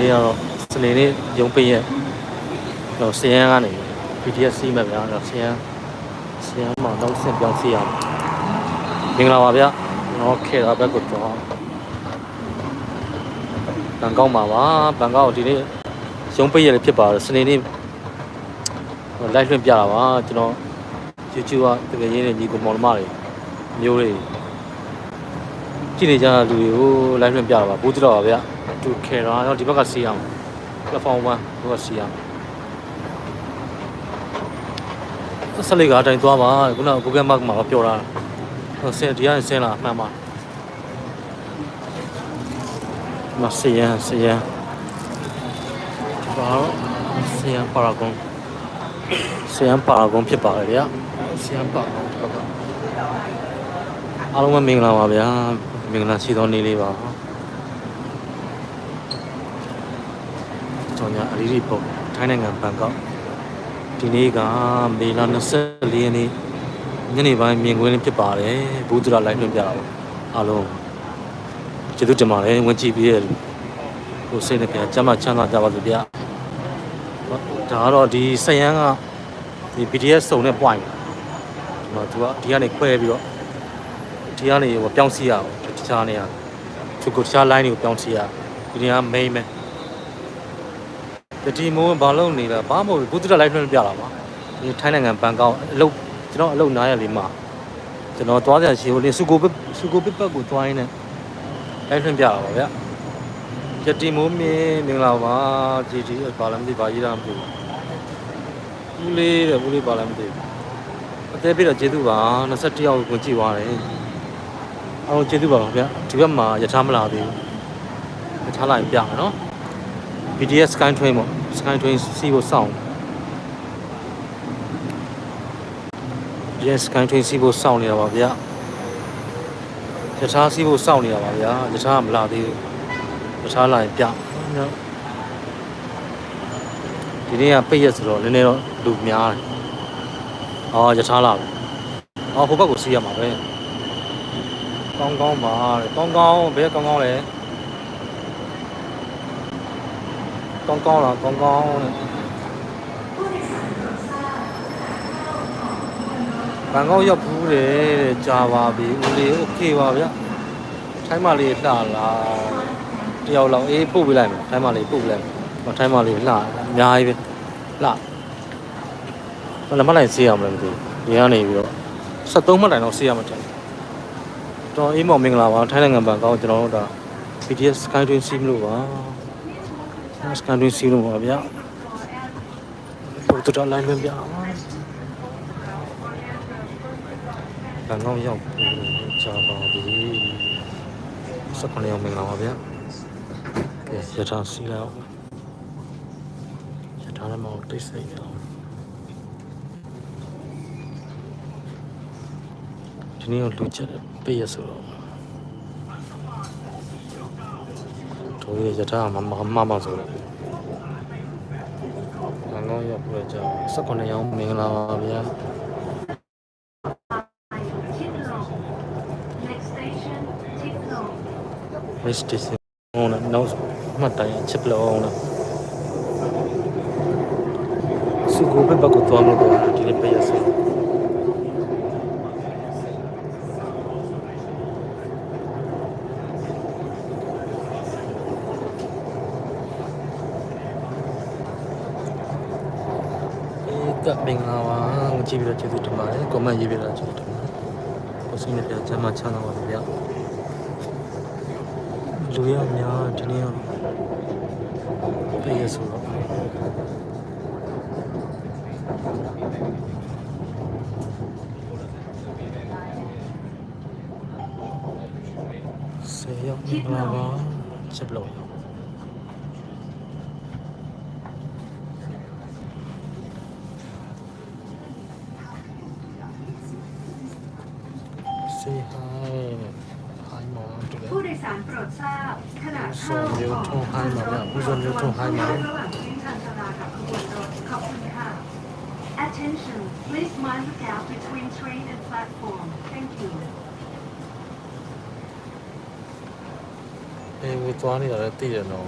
နေ့ကတော့စနေနေ့ရုံးပိတ်ရက်တော့ဆရန်ကနေ PDF စီးမှာဗျာတော့ဆရန်ဆရန်မှာတော့ဆင်ပြောင်းစီရအောင်မင်္ဂလာပါဗျာတော့ခေတာဘက်ကတော့ဘန်ကောက်မှာပါဘန်ကောက်ဒီနေ့ရုံးပိတ်ရက်လည်းဖြစ်ပါတယ်စနေနေ့လိုက်လွှင့်ပြတာပါကျွန်တော် YouTube ကတကယ်ရင်းနေညီကိုမောင်နှမတွေမျိုးတွေကြည့်နေကြတဲ့လူတွေကို live လွှင့်ပြတာပါဘူးတော်ပါဗျာ သူခေတာတော့ဒီဘက်ကစီးအောင် platform 1ဘက်ကစီးအောင်ဆက်လေးကအတိုင်းသွားပါခုနက Google Map မှာပြောတာဆင်းဒီကနေဆင်းလာမှန်ပါမဆီယန်ဆီယန်ပါတော့ဆီယန်ပါရာဂွန်ဆီယန်ပါရာဂွန်ဖြစ်ပါတယ်ဗျာဆီယန်ပါရာဂွန်ဟုတ်ပါအားလုံးပဲမင်္ဂလာပါဗျာမင်္ဂလာရှိသောနေ့လေးပါ ကျွန်တော်ညာအရီရီပုံထိုင်းနိုင်ငံဘန်ကောက်ဒီနေ့ကမေလ24ရက်နေ့ညနေပိုင်းမြင်ကွင်းလေးဖြစ်ပါတယ်ဘူးဒရာလိုက်လွှင့်ပြတာပါအားလုံးကျေးဇူးတင်ပါတယ်ဝင်ကြည့်ပြီးရဟိုစိတ်နဲ့ပြန်ကျမ်းမချမ်းသာကြပါစေဗျာဒါကတော့ဒီစယန်းကဒီ BTS စုံတဲ့ point ကျွန်တော်သူကဒီကနေခွဲပြီးတော့ဒီကနေဟိုပြောင်းစီရအောင်တခြားနေရသူကတခြား line တွေကိုပြောင်းစီရဒီနေရာ main ပဲ ဒီမိုးဘာလုံးနေလဲဘာမဟုတ်ဘူးဘုဒ္ဓလိုက်လွှင့်ပြတာပါဒီထိုင်းနိုင်ငံဘန်ကောက်အလုပ်ကျွန်တော်အလုပ်နားရလေးမှာကျွန်တော်သွားပြန်ရှိဟိုလင်းစုကိုပစုကိုပပတ်ကိုသွားရင်းနဲ့လိုက်လွှင့်ပြတာပါဗျယတိမိုးမင်းမင်္ဂလာပါဒီဒီဘာလည်းမသိဘာကြီးတာမသိဘူးဘူးလေးတဲ့ဘူးလေးဘာလည်းမသိဘူးအသေးပြတော့ကျေးဇူးပါ21ယောက်ကိုကြည့်သွားတယ်အားလုံးကျေးဇူးပါပါဗျဒီဘက်မှာယထာမလာသေးဘူးယထာလာရင်ပြမယ်နော် BTS Sky Train ပေါ့ Sky Train စီးဖို့စောင့် BTS Sky Train စီးဖို့စောင့်နေတာပါဗျာယထာစီးဖို့စောင့်နေတာပါဗျာယထာကမလာသေးဘူးယထာလာရင်ပြနော်ဒီနေ့ကပိတ်ရက်ဆိုတော့နည်းနည်းတော့လူများတယ်အော်ယထာလာပြီအော်ဟိုဘက်ကိုစီးရမှာပဲကောင်းကောင်းပါတဲ့ကောင်းကောင်းဘယ်ကောင်းကောင်းလဲ ကောင်းကောင်းလားကောင်းကောင်းတဲ့ဘန်ကောက်ရောက်ဘူးတယ်တဲ့ကြာပါပြီဦးလေးโอเคပါဗျထိုင်းမလေးလှလာတယောက်လောက်အေးပို့ပေးလိုက်မယ်ထိုင်းမလေးပို့ပေးလိုက်မယ်ဟောထိုင်းမလေးလှအများကြီးပဲလှဘယ်လက်မလိုက်ဆေးအောင်မလဲမသိဘူးဒီကနေပြီးတော့73မှတ်တိုင်တော့ဆေးရမှာတယ်တော်အေးမောင်မင်္ဂလာပါထိုင်းနိုင်ငံဘန်ကောက်ကျွန်တော်တို့ဒါ BTS Sky Train စီးမလို့ပါ စကန်တွင်းစီးလို့ပါဗျာဟိုတူတာလိုင်းလွှင့်ပြအောင်ဘန်ကောက်ရောက်ပြီကြာပါပြီစက်ခဏရောက်မင်္ဂလာပါဗျာကဲရထားစီးလိုက်အောင်ရထားလည်းမဟုတ်တိတ်ဆိတ်နေအောင်ဒီနေ့ကလူချက်ပေးရဆိုတော့ တို့ရထားမမမမဆိုတော့ငန်းကောင်းရောက်ပြီးတော့ကြာ18ရောင်းမင်္ဂလာပါဗျာ Next station, Tiplo. Miss Station ဟောနော်နောက်မှတ်တိုင်းချစ်ပလုံးနော်စုကိုဘက်ဘက်ကိုသွားလို့တော့ဒီနေ့ပေးရစီအေးကမင်္ဂလာပါ ကြည့်ပြီးတော့ကျေးဇူးတင်ပါတယ်ကွန်မန့်ရေးပြတာကျေးဇူးတင်ပါတယ်ကိုစိတ်နဲ့ပြန်ချမ်းသာချမ်းသာပါစေဗျာလူရအများဒီနေ့ ซี่ให้ให้หมอตัวผู้โดยสารโปรดทราบขณะเข้าออกทางรถผู้โดยสารล้วโทรใหาระหว่างเส้ทางชลากับขบวนรถขอบคุณค่ะ Attention please mind the gap between train and platform thank you เอ้ยตัวนี่เหรอตีเดี๋วเนาะ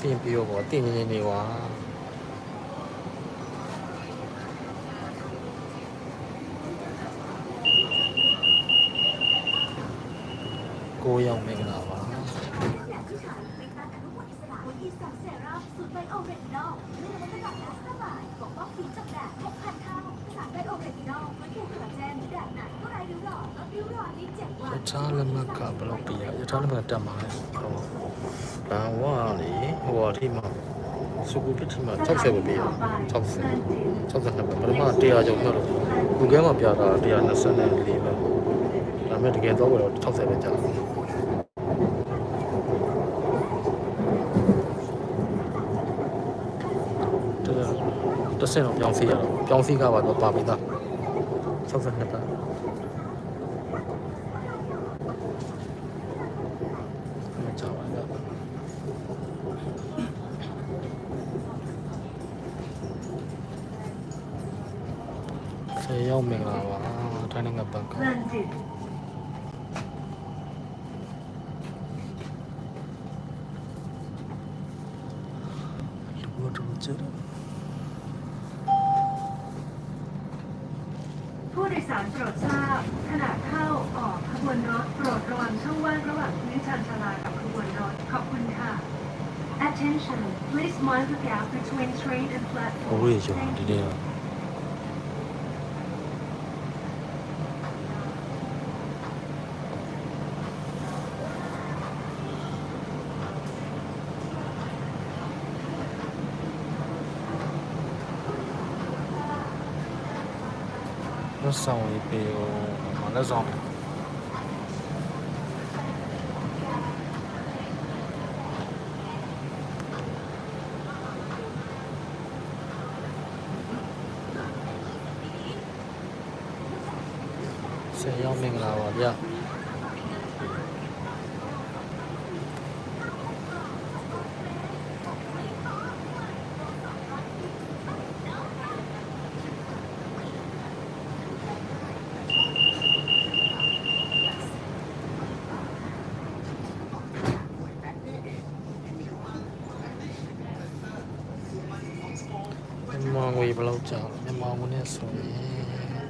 ตีนปีโอบ่าตีนนี่นี่วะ ကိုးရောက်မင်္ဂလာပါယထာလက်မှတ်ကဘယ်လောက်ပြရယထာလက်မှတ်တက်မှာလဲဟောဘန်ဝါလေဟိုအထိမှာစုကူပတိမှာ60ပဲပြရ60 62ပဲပထမ100ကျော်ပြောလို့ Google မှာပြတာ124ပဲ ဒါပေမဲ့တကယ်တော့တော့60ပဲကြာတယ်တစ်စင်တော့ပြောင်းစီရတော့ပြောင်းစီကပါတော့ပါပြီသား62ပဲ ชื่อผู้โดยสารโปรดทราบขณะเข้าออกขบวนรถโปรดระวังช่องว่างระหว่างพื้นชันชาลากับขบวนรถขอบคุณค่ะ Attention, please mind the gap between train and platform. โอ้ยจังดีเนี่ย ပေးဦးမလက်ဆောင် ဆယ်ရောက်မင်္ဂလာပါဗျမြန်မာငွေ ဘယ်လောက်ကြာလဲမြန်မာငွေနဲ့ဆိုရင်ဘယ်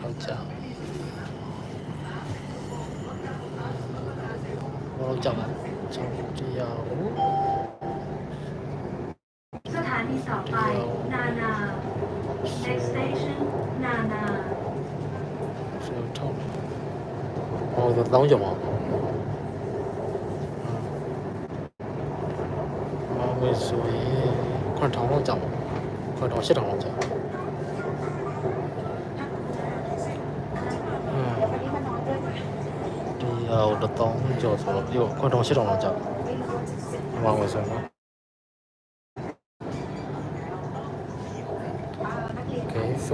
လောက်ကြာဘယ်လောက်ကြာလဲချောင်းတရားဟုတ် สถานีต่อไป นานา next station นานา ဆိုတော့ဟောတော့တောင်းကြပါဦးမောင်ဝေဆိုရင်ခွန်ထောင်လောက်ကြာပါ ခွန်ထောင်ရှစ်ထောင်လောက်ကြာဒီဟာတော့တောင်းကြော်ဆိုတော့ဒီခွန်ထောင်ရှစ်ထောင်လောက်ကြာမောင်ဝေဆိုတော့ ကိစ္စ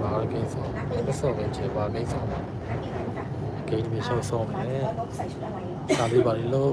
ဘာကိစ္စကိစ္စပဲချေဘာကိစ္စကိန်းမျိုးရှောက်ဆောင်မယ် ใส่ชุดอะไร စာလေးပါလေလို့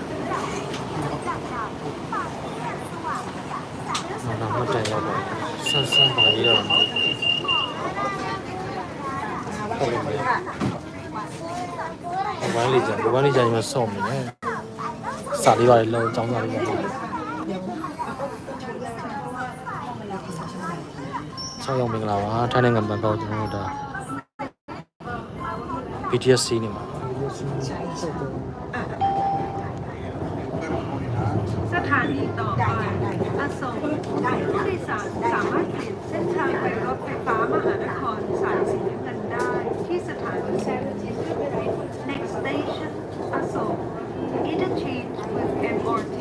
ဆန်းဆန်းပါရအောင်ဟုတ်ကဲ့ဘဝလေးကြဘဝလေးကြညီမဆုံးမယ်နော်စာလေးပါလေလုံးចောင်းစာလေးပါဆောင်းရောက်မင်္ဂလာပါထိုင်းနိုင်ငံဘန်ကောက်ကျွန်တော်တို့ဒါ BTSC နေမှာ สถานีต่อไปอโศกผู้โดยสารสามารถเปลี่ยนเส้นทางไปรถไฟฟ้ามหานครสายสีน้ำเงินได้ที่สถานี Next station อโศก Interchange with MRT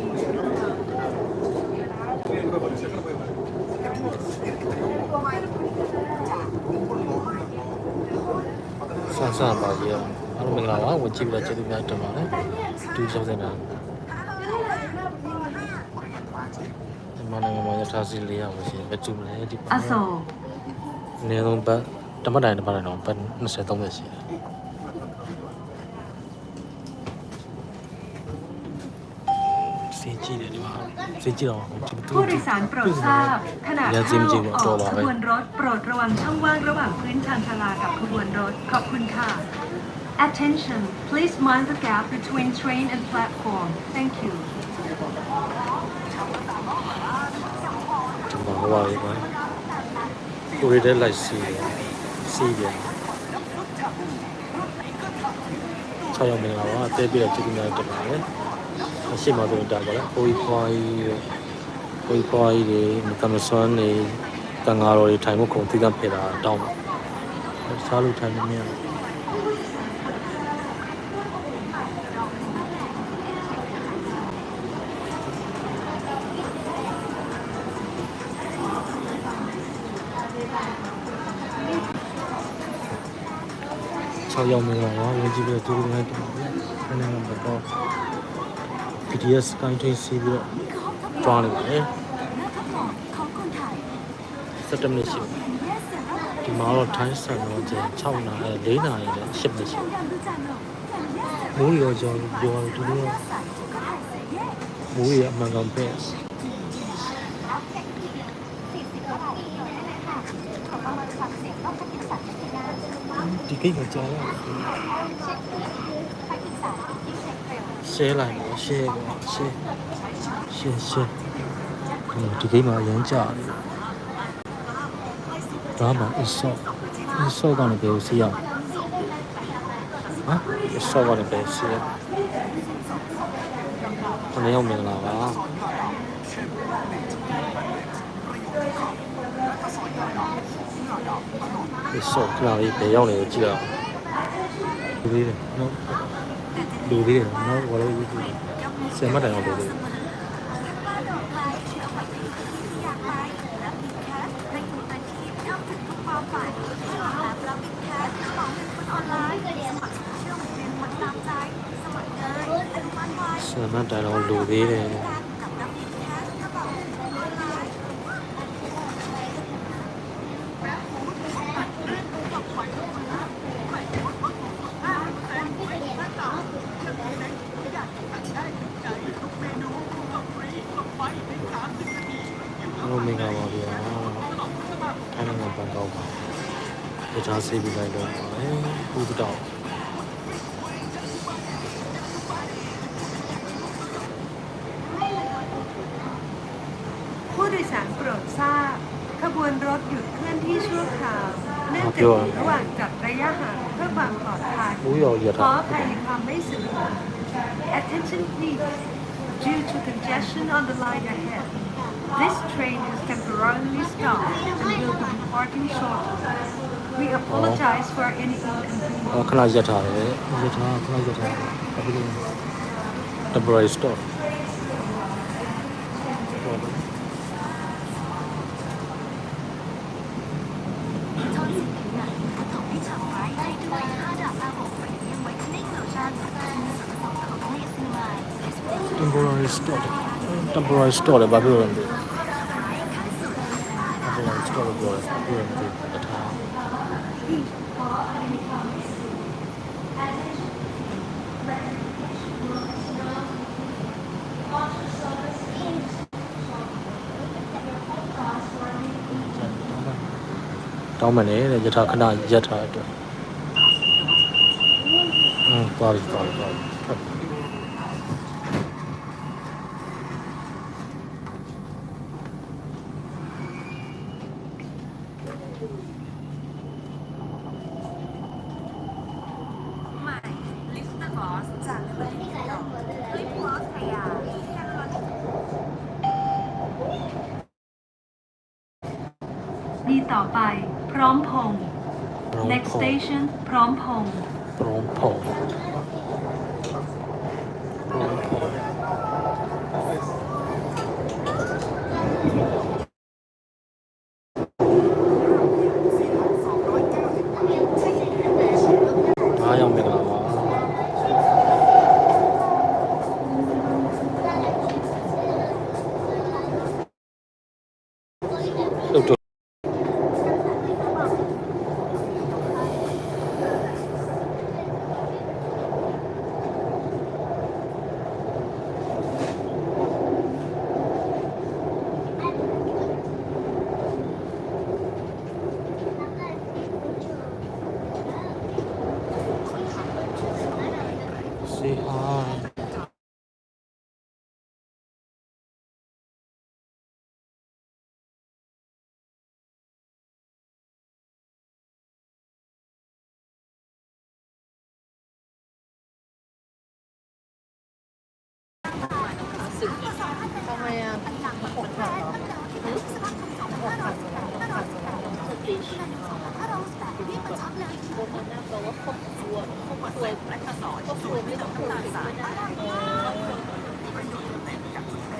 เ ဆန်းဆန်းပါကြီးအားလုံးမင်္ဂလာပါဝင်ကြည့်ပြီးတော့ကျေးဇူးများတင်ပါတယ်ဒီရောက်တဲ့ နာဒီမနိုင်ငံမှာရထားစီလေးရပါရှင်ဘယ်သူမလဲဒီ อโศก အနည်းဆုံးဘတ်တမတ်တိုင်းတမတ်တိုင်းတော့ဘတ်20 30ရှိတယ်စီကြည့်တယ်ဒီမှာစီကြည့်တော့ဒီ ผู้โดยสารโปรดทราบขณะ อย่า เข้า จิ้มจิ้ม ออก ตัวเรา ข ไว้ บวนรถโปรดระวังช่องว่างระหว่างพื้นชานชาลากับขบวนรถขอบคุณค่ะ Attention please mind the gap between train and platform thank you ဟိုပါလေးပါကိုရီတဲ့လိုက်စီတယ်စီးပြန်6ရောက်မင်္ဂလာပါအသေးပြည့်တော့ကျေးဇူးများတင်ပါတယ်အရှိမဆုံးတာကလည်းကိုကြီးဖွားကြီးတွေကိုကြီးဖွားကြီးတွေမကမစွမ်းနေတန်ဃာတော်တွေထိုင်ဖို့ခုံသီးကပ်ဖယ်တာတောင်းပါစားလို့ထိုင်လို့မရဘူး 6ရောက်မင်္ဂလာပါဝင်ကြည့်ပြီးတော့ကျေးဇူးများတင်ပါတယ်ခဏမှတော့ PDS ကိုင်းထိစီးပြီးတော့တွားနေပါတယ်17မိနစ်ရှိပြီဒီမှာတော့ထိုင်းဆန်တော့ကျ6နာရီ4နာရီနဲ့10မိနစ်ရှိပြီမိုးရောကြောင်ပြောတယ်သူတို့ကမိုးရအမှန်ကောင်ပဲ ဒီကိတ်ကကြာလာရှဲလိုက်ပါရှဲပါရှဲရှဲရှဲဒီကိတ်မှာအရင်ကြာတယ်ဒါမှအဆော့အဆော့ကနေဘယ်ကိုစီးရအောင်ဟမ်အဆော့ကနေဘယ်စီးရခဏရောက်မင်္ဂလာပါ အဆော့ခဏလေးဘယ်ရောက်နေကိုကြည့်ရအောင်လူသေးတယ်နော်လူသေးတယ်နော်ဘာလို့လူသေးလဲဆယ်မတိုင်အောင်လူသေးတယ်ဆယ်မတိုင်အောင်လူသေးတယ် မင်္ဂလာပါဗျာထိုင်းနိုင်ငံဘန်ကောက်ပါတခြားဆေးပြီးလိုက်တော့ပါတယ်ပူတော့ ผู้โดยสารโปรดทราบ ขบวนรถหยุดเคลื่อนที่ชั่วคราว เนื่องจากอยู่ระหว่างจัดระยะห่างเพื่อความปลอดภัย ဘူးရောရ ข တာ ออภัยในความไม่สะดวก Attention please due to congestion on the line ahead this train is temporarily stopped and will be departing shortly we apologize for any inconvenience ဟောခဏရက်ထားတယ်ရက်ထားခဏရက်ထားဘာဖြစ်လို့လဲ temporary stop temporary stop လည်းဘာဖြစ်လို့လဲမသိဘူး temporary stop လို့ပြောတယ်ဘာဖြစ်လို့လဲမသိဘူးရက်ထားတောင်းမနေတဲ့ယထာခဏရက်ထားတဲ့အတွက်อืมသွားပြီသွားပြီသွားပြီဟုတ်ပြီ ใม่ลิฟต์กอสจากเบอร์ที่สองลิอสดีต่อไป พร้อมพง next station พร้อมพงพร้พง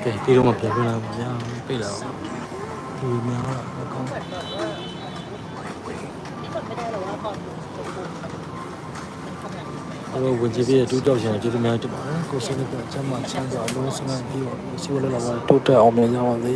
ကဲပြီးတော့မှပြန်ပြန်လာပါဗျာပြေးလာပါဒီများတော့ကောင်းအဲ့တော့ဝင်ကြည့်ပြီးတူးတောက်ရှင်ကျေးဇူးများတင်ပါတယ်ကိုစင်းကကျမ်းမှချမ်းသာလုံးစမ်းပြီးတော့စီဝလာလာတိုးတက်အောင်မြင်ကြပါစေ